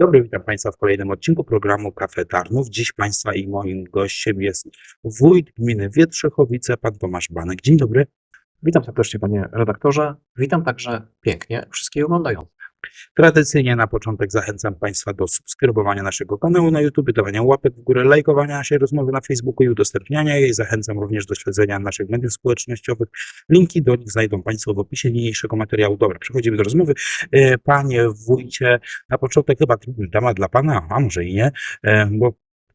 Dobry, witam Państwa w kolejnym odcinku programu Kafe Tarnów. Dziś Państwa i moim gościem jest wójt gminy Wietrzechowice, pan Tomasz Banek. Dzień dobry. Witam serdecznie, panie redaktorze. Witam także pięknie wszystkich oglądających. Tradycyjnie na początek zachęcam Państwa do subskrybowania naszego kanału na YouTube, dawania łapek w górę, lajkowania naszej rozmowy na Facebooku i udostępniania jej. Zachęcam również do śledzenia naszych mediów społecznościowych. Linki do nich znajdą Państwo w opisie niniejszego materiału. Dobra, przechodzimy do rozmowy. E, Panie wójcie, na początek chyba temat dla Pana, a może i nie, e, bo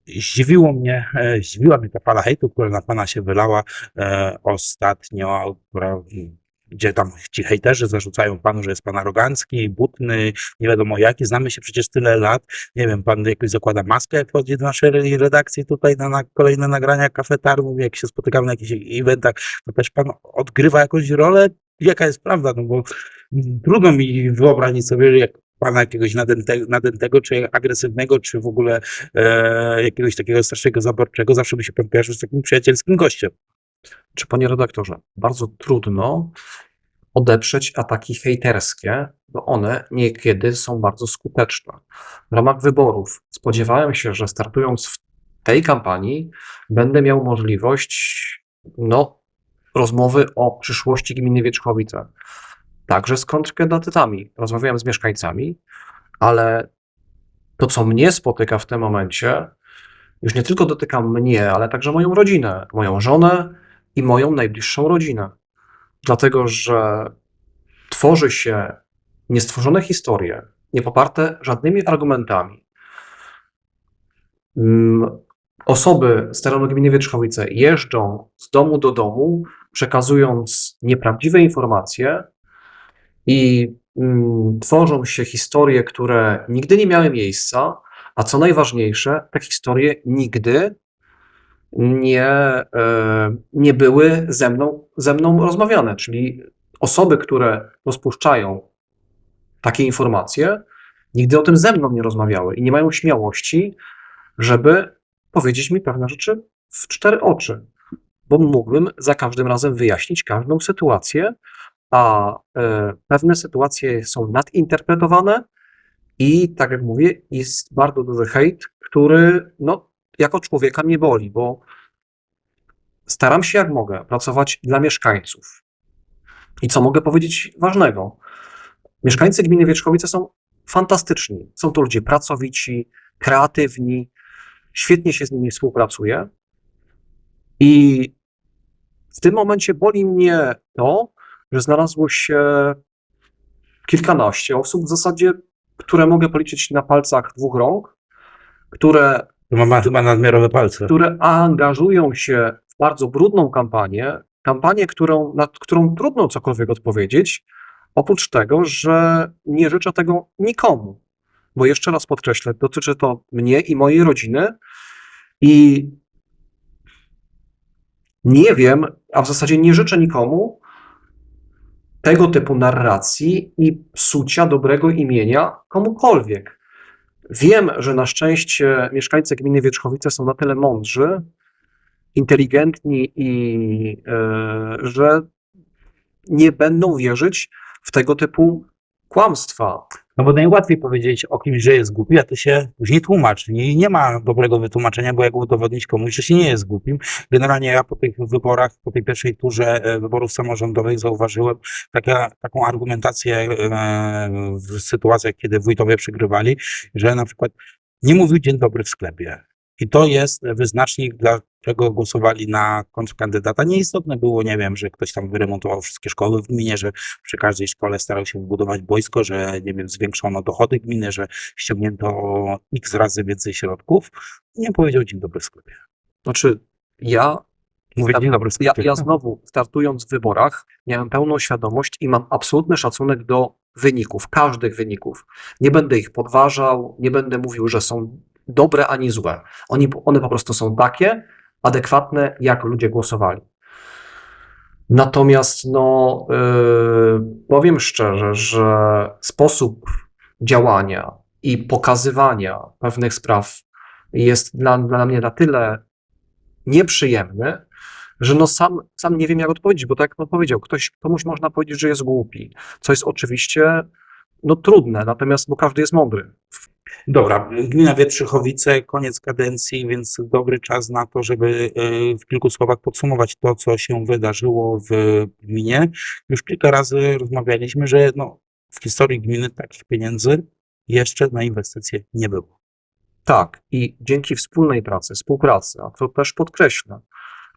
zdziwiło mnie, e, zdziwiła mnie ta fala hejtu, która na Pana się wylała ostatnio, która gdzie tam ci hejterzy zarzucają panu, że jest pan arogancki, butny, nie wiadomo jaki, znamy się przecież tyle lat, nie wiem, pan jakoś zakłada maskę, jak wchodzi do naszej redakcji tutaj na, na kolejne nagrania kafetarnów, jak się spotykamy na jakichś eventach, to też pan odgrywa jakąś rolę, jaka jest prawda, no bo trudno mi wyobrazić sobie, jak pana jakiegoś nadęte, nadętego, czy agresywnego, czy w ogóle e, jakiegoś takiego strasznego zaborczego, zawsze by się pan kojarzył z takim przyjacielskim gościem. Czy panie redaktorze, bardzo trudno odeprzeć ataki hejterskie, bo one niekiedy są bardzo skuteczne. W ramach wyborów spodziewałem się, że startując w tej kampanii będę miał możliwość no, rozmowy o przyszłości gminy Wierzchowice. Także z kontrkandydatami. Rozmawiałem z mieszkańcami, ale to, co mnie spotyka w tym momencie, już nie tylko dotyka mnie, ale także moją rodzinę, moją żonę i moją najbliższą rodzinę. Dlatego, że tworzy się niestworzone historie, nie poparte żadnymi argumentami. Mm, Osoby z terenu gminy Wierzchowice jeżdżą z domu do domu, przekazując nieprawdziwe informacje i mm, tworzą się historie, które nigdy nie miały miejsca, a co najważniejsze, te historie nigdy nie, e, nie były ze mną, ze mną rozmawiane. Czyli osoby, które rozpuszczają takie informacje, nigdy o tym ze mną nie rozmawiały i nie mają śmiałości, żeby powiedzieć mi pewne rzeczy w cztery oczy, bo mógłbym za każdym razem wyjaśnić każdą sytuację, a e, pewne sytuacje są nadinterpretowane i tak jak mówię, jest bardzo duży hejt, który no, jako człowieka mnie boli, bo staram się jak mogę pracować dla mieszkańców. I co mogę powiedzieć ważnego? Mieszkańcy gminy Wierzchowice są fantastyczni. Są to ludzie pracowici, kreatywni, świetnie się z nimi współpracuje. I w tym momencie boli mnie to, że znalazło się kilkanaście osób w zasadzie, które mogę policzyć na palcach dwóch rąk, które ma, ma chyba nadmiarowe palce. które angażują się w bardzo brudną kampanię, kampanię, którą, nad którą trudno cokolwiek odpowiedzieć, oprócz tego, że nie życzę tego nikomu. Bo jeszcze raz podkreślę, dotyczy to mnie i mojej rodziny i nie wiem, a w zasadzie nie życzę nikomu tego typu narracji i psucia dobrego imienia komukolwiek. Wiem, że na szczęście mieszkańcy gminy Wierzchowice są na tyle mądrzy, inteligentni i e, że nie będą wierzyć w tego typu kłamstwa. No bo najłatwiej powiedzieć o kimś, że jest głupi, a to się później tłumaczy. Nie, nie ma dobrego wytłumaczenia, bo jak udowodnić komuś, że się nie jest głupim. Generalnie ja po tych wyborach, po tej pierwszej turze e, wyborów samorządowych zauważyłem taka, taką argumentację e, w sytuacjach, kiedy wójtowie przegrywali, że na przykład nie mówił dzień dobry w sklepie. I to jest wyznacznik, dlaczego głosowali na kontrkandydata. Nieistotne było, nie wiem, że ktoś tam wyremontował wszystkie szkoły w gminie, że przy każdej szkole starał się wybudować boisko, że, nie wiem, zwiększono dochody gminy, że ściągnięto x razy więcej środków. Nie powiedział dzień dobry w sklepie. Znaczy, ja, Mówię dzień dobry w ja, ja znowu startując w wyborach, miałem pełną świadomość i mam absolutny szacunek do wyników, każdych wyników. Nie będę ich podważał, nie będę mówił, że są dobre ani złe. Oni, one po prostu są takie, adekwatne, jak ludzie głosowali. Natomiast, no, yy, powiem szczerze, że sposób działania i pokazywania pewnych spraw jest dla, dla mnie na tyle nieprzyjemny, że no sam, sam nie wiem, jak odpowiedzieć, bo tak jak pan powiedział, ktoś, komuś można powiedzieć, że jest głupi, co jest oczywiście no, trudne, natomiast bo każdy jest mądry. Dobra, gmina Wietrzychowice, koniec kadencji, więc dobry czas na to, żeby e, w kilku słowach podsumować to, co się wydarzyło w gminie. Już kilka razy rozmawialiśmy, że no, w historii gminy takich pieniędzy jeszcze na inwestycje nie było. Tak, i dzięki wspólnej pracy, współpracy, a to też podkreślę,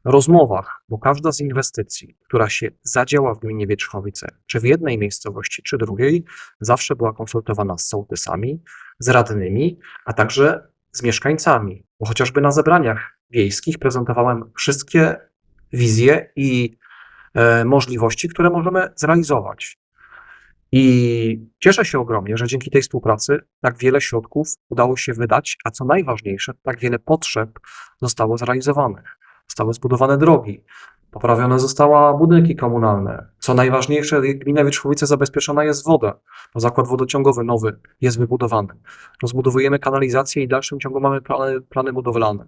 rozmowach, bo każda z inwestycji, która się zadziała w gminie Wierzchowice, czy w jednej miejscowości, czy drugiej, zawsze była konsultowana z sołtysami, z radnymi, a także z mieszkańcami. Bo chociażby na zebraniach wiejskich prezentowałem wszystkie wizje i e, możliwości, które możemy zrealizować. I cieszę się ogromnie, że dzięki tej współpracy tak wiele środków udało się wydać, a co najważniejsze, tak wiele potrzeb zostało zrealizowanych. Zostały zbudowane drogi, poprawione zostały budynki komunalne. Co najważniejsze, gmina Wierzchowice zabezpieczona jest woda, bo zakład wodociągowy nowy jest wybudowany. Rozbudowujemy kanalizację i w dalszym ciągu mamy plany, plany budowlane.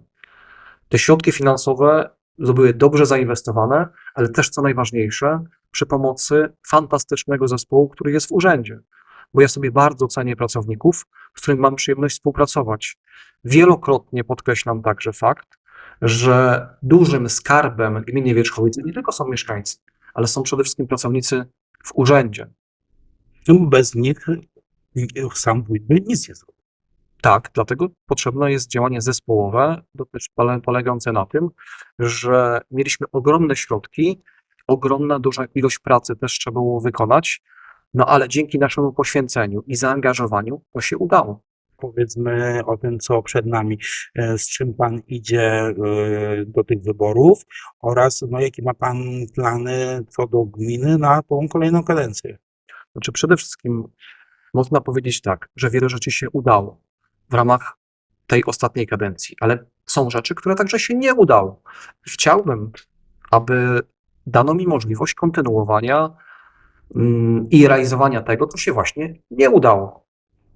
Te środki finansowe były dobrze zainwestowane, ale też co najważniejsze, przy pomocy fantastycznego zespołu, który jest w urzędzie. Bo ja sobie bardzo cenię pracowników, z którymi mam przyjemność współpracować. Wielokrotnie podkreślam także fakt, że dużym skarbem gminy Wierzchowice nie tylko są mieszkańcy, ale są przede wszystkim pracownicy w urzędzie. Bez nich sam wójt by nic nie zrobił. Tak, dlatego potrzebne jest działanie zespołowe, polegające na tym, że mieliśmy ogromne środki, ogromna, duża ilość pracy też trzeba było wykonać, no ale dzięki naszemu poświęceniu i zaangażowaniu to się udało. Powiedzmy o tym, co przed nami, e, z czym pan idzie e, do tych wyborów oraz no, jakie ma pan plany co do gminy na tą kolejną kadencję. Znaczy przede wszystkim można powiedzieć tak, że wiele rzeczy się udało w ramach tej ostatniej kadencji, ale są rzeczy, które także się nie udało. Chciałbym, aby dano mi możliwość kontynuowania mm, i realizowania tego, co się właśnie nie udało.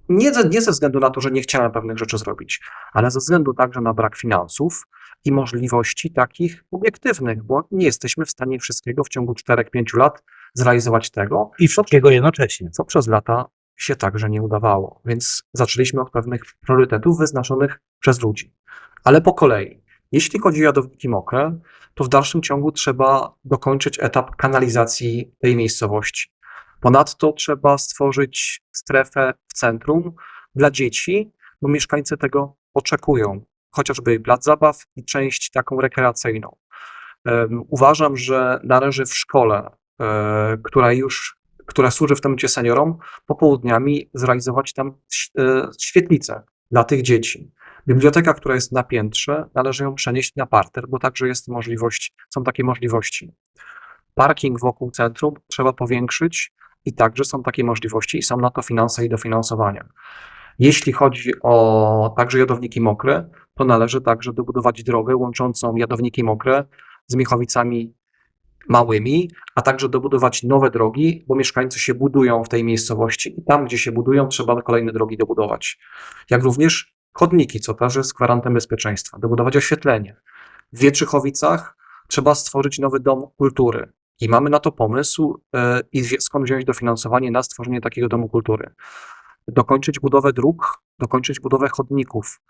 Nie ze, nie ze względu na to, że nie chciałem pewnych rzeczy zrobić, ale ze względu także na brak finansów i możliwości takich obiektywnych, bo nie jesteśmy w stanie wszystkiego w ciągu 4-5 lat zrealizować tego, I wszystkiego jednocześnie. co przez lata się także nie udawało. Więc zaczęliśmy od pewnych priorytetów wyznaczonych przez ludzi. Ale po kolei. Jeśli chodzi o jadowniki mokre, to w dalszym ciągu trzeba dokończyć etap kanalizacji tej miejscowości. Ponadto trzeba stworzyć strefę w centrum dla dzieci, bo mieszkańcy tego oczekują. Chociażby plac zabaw i część taką rekreacyjną. Uważam, że należy w szkole, e, która już, która służy w tym momencie seniorom, popołudniami zrealizować tam e, świetlicę dla tych dzieci. Biblioteka, która jest na piętrze, należy ją przenieść na parter, bo także jest możliwość, są takie możliwości. Parking wokół centrum trzeba powiększyć i także są takie możliwości i są na to finanse i dofinansowania. Jeśli chodzi o także jadowniki mokre, to należy także dobudować drogę łączącą jadowniki mokre z Miechowicami małymi, a także dobudować nowe drogi, bo mieszkańcy się budują w tej miejscowości i tam, gdzie się budują, trzeba kolejne drogi dobudować. Jak również chodniki, co też jest gwarantem bezpieczeństwa, dobudować oświetlenie. W Wietrzychowicach trzeba stworzyć nowy dom kultury i mamy na to pomysł e, i skąd wziąć dofinansowanie na stworzenie takiego domu kultury. Dokończyć budowę dróg, dokończyć budowę chodników,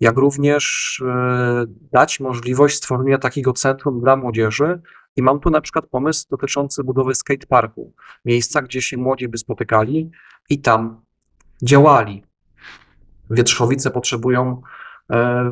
jak również e, dać możliwość stworzenia takiego centrum dla młodzieży, i mam tu na przykład pomysł dotyczący budowy skateparku, miejsca, gdzie się młodzi by spotykali i tam działali. Wietrzchowice potrzebują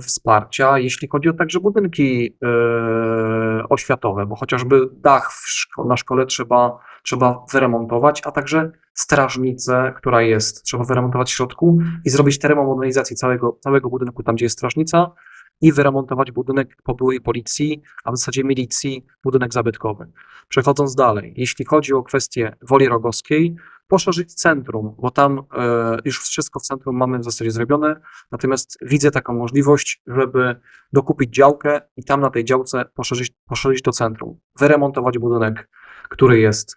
wsparcia, jeśli chodzi o także budynki e, oświatowe, bo chociażby dach szko- na szkole trzeba, trzeba wyremontować, a także strażnicę, która jest, trzeba wyremontować w środku i zrobić termomodernizację całego, całego budynku, tam gdzie jest strażnica, i wyremontować budynek po byłej policji, a w zasadzie milicji, budynek zabytkowy. Przechodząc dalej, jeśli chodzi o kwestię Woli Rogowskiej, poszerzyć centrum, bo tam e, już wszystko w centrum mamy w zasadzie zrobione, natomiast widzę taką możliwość, żeby dokupić działkę i tam na tej działce poszerzyć, poszerzyć to centrum, wyremontować budynek, który jest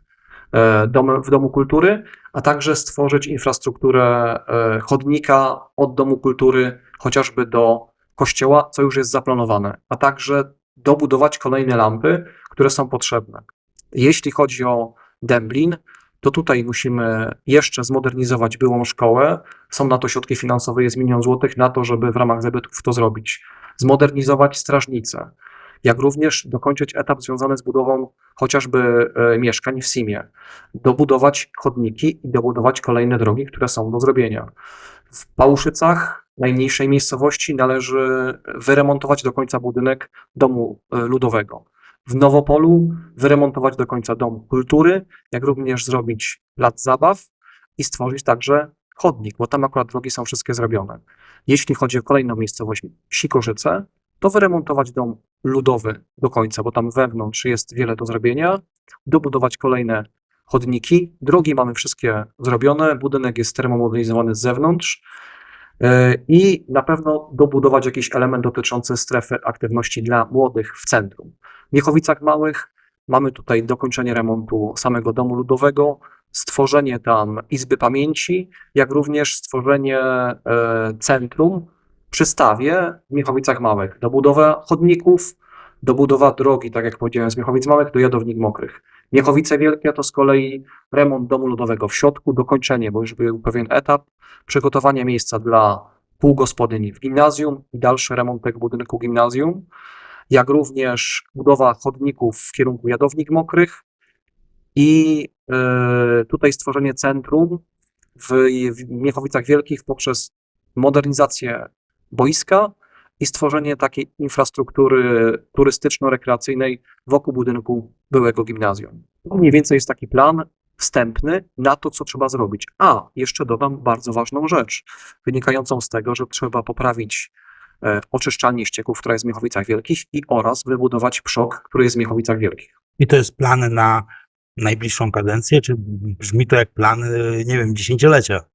e, w Domu Kultury, a także stworzyć infrastrukturę e, chodnika od Domu Kultury chociażby do kościoła, co już jest zaplanowane, a także dobudować kolejne lampy, które są potrzebne. Jeśli chodzi o Demblin, to tutaj musimy jeszcze zmodernizować byłą szkołę. Są na to środki finansowe, jest milion złotych na to, żeby w ramach zabytków to zrobić. Zmodernizować strażnicę, jak również dokończyć etap związany z budową chociażby e, mieszkań w Simie. Dobudować chodniki i dobudować kolejne drogi, które są do zrobienia. W Pałuszycach, najmniejszej miejscowości, należy wyremontować do końca budynek domu e, ludowego. W Nowopolu wyremontować do końca dom kultury, jak również zrobić plac zabaw i stworzyć także chodnik, bo tam akurat drogi są wszystkie zrobione. Jeśli chodzi o kolejną miejscowość Sikorzyce, to wyremontować dom ludowy do końca, bo tam wewnątrz jest wiele do zrobienia, dobudować kolejne chodniki. Drogi mamy wszystkie zrobione, budynek jest termomodernizowany z zewnątrz i na pewno dobudować jakiś element dotyczący strefy aktywności dla młodych w centrum. W Miechowicach Małych mamy tutaj dokończenie remontu samego domu ludowego, stworzenie tam izby pamięci, jak również stworzenie e, centrum przy stawie w Miechowicach Małych. Dobudowa chodników, dobudowa drogi, tak jak powiedziałem, z Miechowic Małych do Jadownik Mokrych. Miechowice Wielkie to z kolei remont domu ludowego w środku, dokończenie, bo już był pewien etap, przygotowanie miejsca dla półgospodyni w gimnazjum i dalszy remont tego budynku gimnazjum, jak również budowa chodników w kierunku Jadownik Mokrych i e, tutaj stworzenie centrum w, w Miechowicach Wielkich poprzez modernizację boiska i stworzenie takiej infrastruktury turystyczno-rekreacyjnej wokół budynku byłego gimnazjum. To mniej więcej jest taki plan wstępny na to, co trzeba zrobić. A, jeszcze dodam bardzo ważną rzecz, wynikającą z tego, że trzeba poprawić e, oczyszczalnię ścieków, która jest w Miechowicach Wielkich i oraz wybudować przok, który jest w Miechowicach Wielkich. I to jest plan na najbliższą kadencję, czy brzmi to jak plan, y, nie wiem, dziesięciolecia?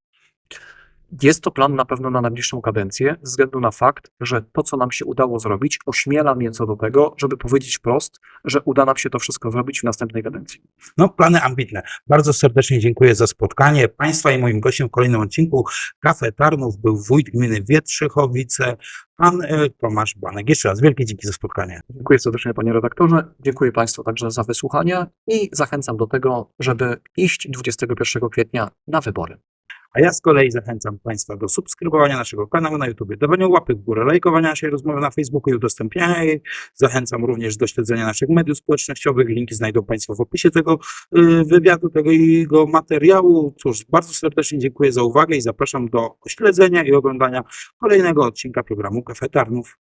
Jest to plan na pewno na najbliższą kadencję, ze względu na fakt, że to, co nam się udało zrobić, ośmiela mnie co do tego, żeby powiedzieć wprost, że uda nam się to wszystko zrobić w następnej kadencji. No, plany ambitne. Bardzo serdecznie dziękuję za spotkanie Państwa i moim gościem w kolejnym odcinku Kafe Tarnów był wójt gminy Wietrzychowice, pan y, Tomasz Banek. Jeszcze raz wielkie dzięki za spotkanie. Dziękuję serdecznie panie redaktorze, dziękuję Państwu także za wysłuchanie i zachęcam do tego, żeby iść 21 kwietnia na wybory. A ja z kolei zachęcam Państwa do subskrybowania naszego kanału na YouTube, dawania łapek w górę, lajkowania naszej rozmowy na Facebooku i udostępniania jej. Zachęcam również do śledzenia naszych mediów społecznościowych. Linki znajdą Państwo w opisie tego y, wywiadu, tego jego materiału. Cóż, bardzo serdecznie dziękuję za uwagę i zapraszam do śledzenia i oglądania kolejnego odcinka programu Kafe Tarnów.